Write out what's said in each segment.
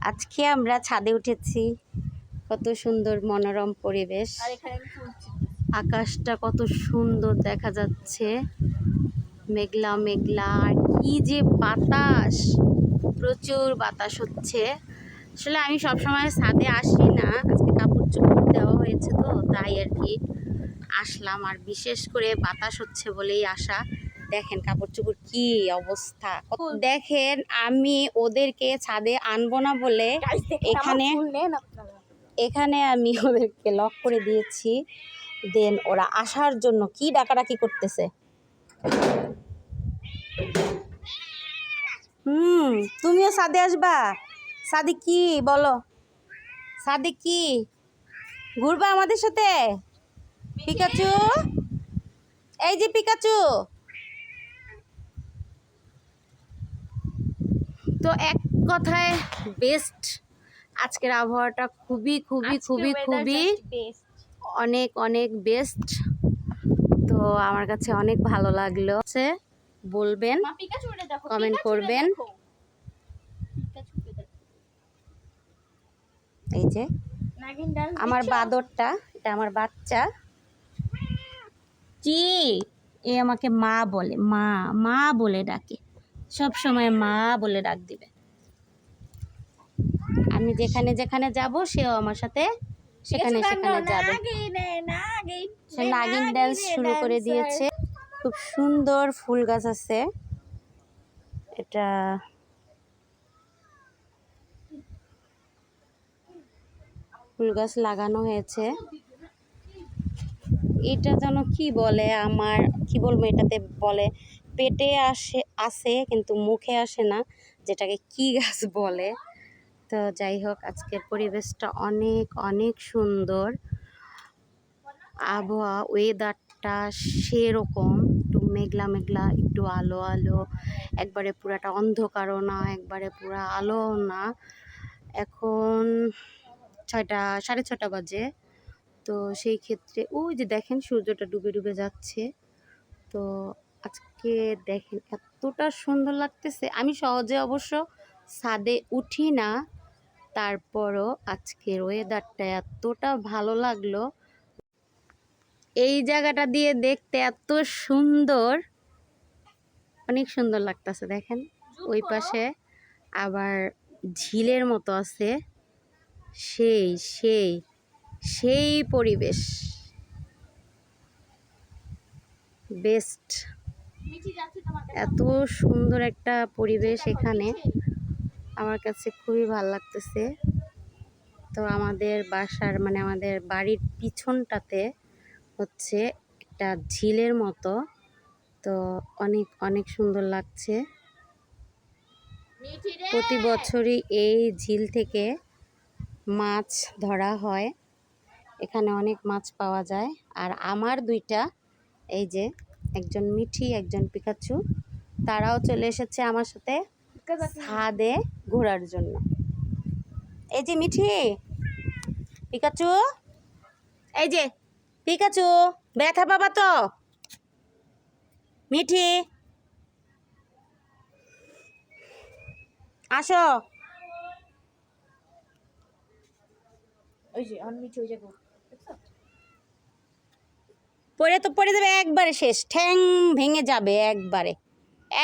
আজকে আমরা ছাদে উঠেছি। কত সুন্দর মনোরম পরিবেশ। আকাশটা কত সুন্দর দেখা যাচ্ছে। মেঘলা মেঘলা আর কি যে বাতাস! প্রচুর বাতাস হচ্ছে। আসলে আমি সবসময় ছাদে আসি না। আজকে কাপড় চোপড় দেওয়া হয়েছে তো তাই আর কি। আসলাম আর বিশেষ করে বাতাস হচ্ছে বলেই আসা। দেখেন কাপড় চোপড় কি অবস্থা। দেখেন আমি ওদেরকে ছাদে আনব না বলে এখানে এখানে আমি ওদেরকে লক করে দিয়েছি। দেন ওরা আসার জন্য কি ডাকাডাকি করতেছে? হুম তুমিও সাদে আসবা। সাদি কি? বলো। সাদি কি? ঘুরবা আমাদের সাথে? পিকাচু? এই যে পিকাচু। তো এক কথায় বেস্ট আজকের আবহাওয়াটা খুবই খুবই খুবই খুবই অনেক অনেক বেস্ট তো আমার কাছে অনেক ভালো লাগল। বলবেন পিকাচুরে করবেন। এই যে আমার? বাদরটা এটা আমার বাচ্চা। জি। এ আমাকে মা বলে মা মা বলে ডাকে। সব সময় মা বলে ডাক দিবে। আমি যেখানে যেখানে যাব সেও আমার সাথে সেখানে সেখানে? যাবে। সে নাগিন ডান্স শুরু করে দিয়েছে। খুব সুন্দর ফুল গাছ আছে। এটা ফুল গাছ লাগানো হয়েছে। এটা যেন কি বলে আমার কি বলব এটাতে বলে? পেটে আসে আসে কিন্তু মুখে আসে না, যেটাকে কি গাছ বলে। তো যাই হোক, আজকের পরিবেশটা অনেক অনেক সুন্দর। আবহাওয়া ওয়েদারটা সেরকম, একটু মেঘলা মেঘলা, একটু আলো আলো, একবারে পুরাটা অন্ধকারও না, একবারে পুরা আলোও না। এখন ছয়টা, সাড়ে ছটা বাজে। তো সেই ক্ষেত্রে, ওই যে দেখেন সূর্যটা ডুবে ডুবে যাচ্ছে। তো আজকে দেখেন এতটা সুন্দর লাগতেছে। আমি সহজে অবশ্য ছাদে উঠি না। তারপরও আজকের ওয়েদারটা এতটা ভালো লাগল। এই জায়গাটা দিয়ে দেখতে এত সুন্দর। অনেক সুন্দর লাগতেছে দেখেন। ওই পাশে আবার ঝিলের মতো আছে। সেই সেই সেই পরিবেশ। বেস্ট এত সুন্দর একটা পরিবেশ এখানে। আমার কাছে খুবই ভালো লাগতেছে। তো আমাদের বাসার মানে আমাদের বাড়ির পিছনটাতে হচ্ছে একটা ঝিলের মতো। তো অনেক অনেক সুন্দর লাগছে। প্রতি বছরই এই ঝিল থেকে মাছ ধরা হয়। এখানে অনেক মাছ পাওয়া যায়। আর আমার দুইটা, এই যে একজন মিঠি, একজন পিকাচু, তারাও চলে এসেছে আমার সাথে ছাদে ঘোরার জন্য। এই যে মিঠি, পিকাচু, এই যে পিকাচু, ব্যথা পাবা তো? মিঠি, আসো। ওই যে অন মিঠি ওই? পড়ে তো পড়ে দেবে একবারে শেষ। ঠ্যাং ভেঙে যাবে একবারে।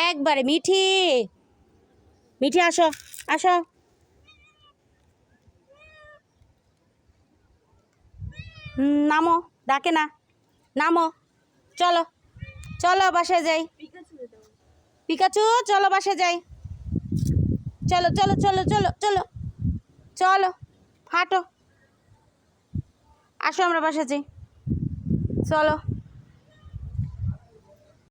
একবারে, মিঠি! মিঠি, আসো আসো। নামো, ডাকে না। নামো, চলো চলো বাসায় যাই। পিকাচু, চলো বাসায় যাই। চলো চলো চলো চলো চলো চলো, হাঁটো। আসো, আমরা বাসায় যাই। চলো।